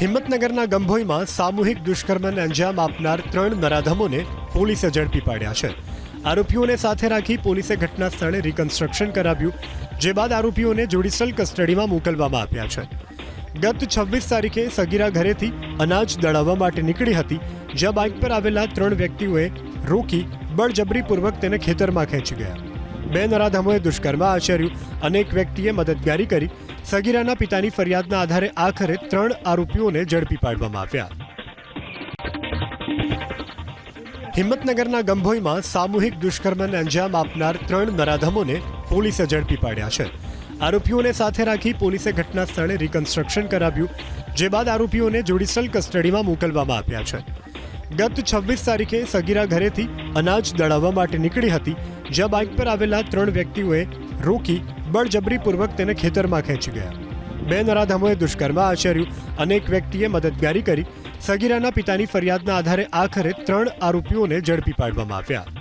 હિંમતનગરના ગંભોઈમાં સામૂહિક દુષ્કર્મને અંજામ આપનાર ત્રણ નરાધમોને પોલીસે ઝડપી પાડ્યા છે. આરોપીઓને સાથે રાખી પોલીસે ઘટના સ્થળે રિકન્સ્ટ્રક્શન કરાવ્યું, જે બાદ આરોપીઓને જ્યુડિશિયલ કસ્ટડીમાં મોકલવામાં આપ્યા છે. ગત છવ્વીસ તારીખે સગીરા ઘરેથી અનાજ દળાવવા માટે નીકળી હતી, જ્યાં બાઇક પર આવેલા ત્રણ વ્યક્તિઓએ રોકી બળજબરીપૂર્વક તેને ખેતરમાં ખેંચી ગયા. બે નરાધમોએ દુષ્કર્મ આચર્યું. અનેક વ્યક્તિએ મદદગારી કરી. સગીરાના પિતાની ફરિયાદના આધારે આખરે ત્રણ આરોપીઓને ઝડપી પાડવામાં આવ્યા. હિંમતનગરના ગંભોઈમાં સામૂહિક દુષ્કર્મને અંજામ આપનાર ત્રણ નરાધમોને પોલીસે ઝડપી પાડ્યા છે. આરોપીઓને સાથે રાખી પોલીસે ઘટના સ્થળે રિકન્સ્ટ્રક્શન કરાવ્યું, જે બાદ આરોપીઓને જ્યુડિશિયલ કસ્ટડીમાં મોકલવામાં આપ્યા છે. ગત છવ્વીસ તારીખે સગીરા ઘરેથી અનાજ દળાવવા માટે નીકળી હતી, જ્યાં બાઇક પર આવેલા ત્રણ વ્યક્તિઓએ રોકી બળજબરીપૂર્વક તેને ખેતરમાં ખેંચી ગયા. બે નરાધામોએ દુષ્કર્મ આચર્યું, અનેક વ્યક્તિએ મદદગારી કરી. સગીરાના પિતાની ફરિયાદના આધારે આખરે ત્રણ આરોપીઓને ઝડપી પાડવામાં આવ્યા.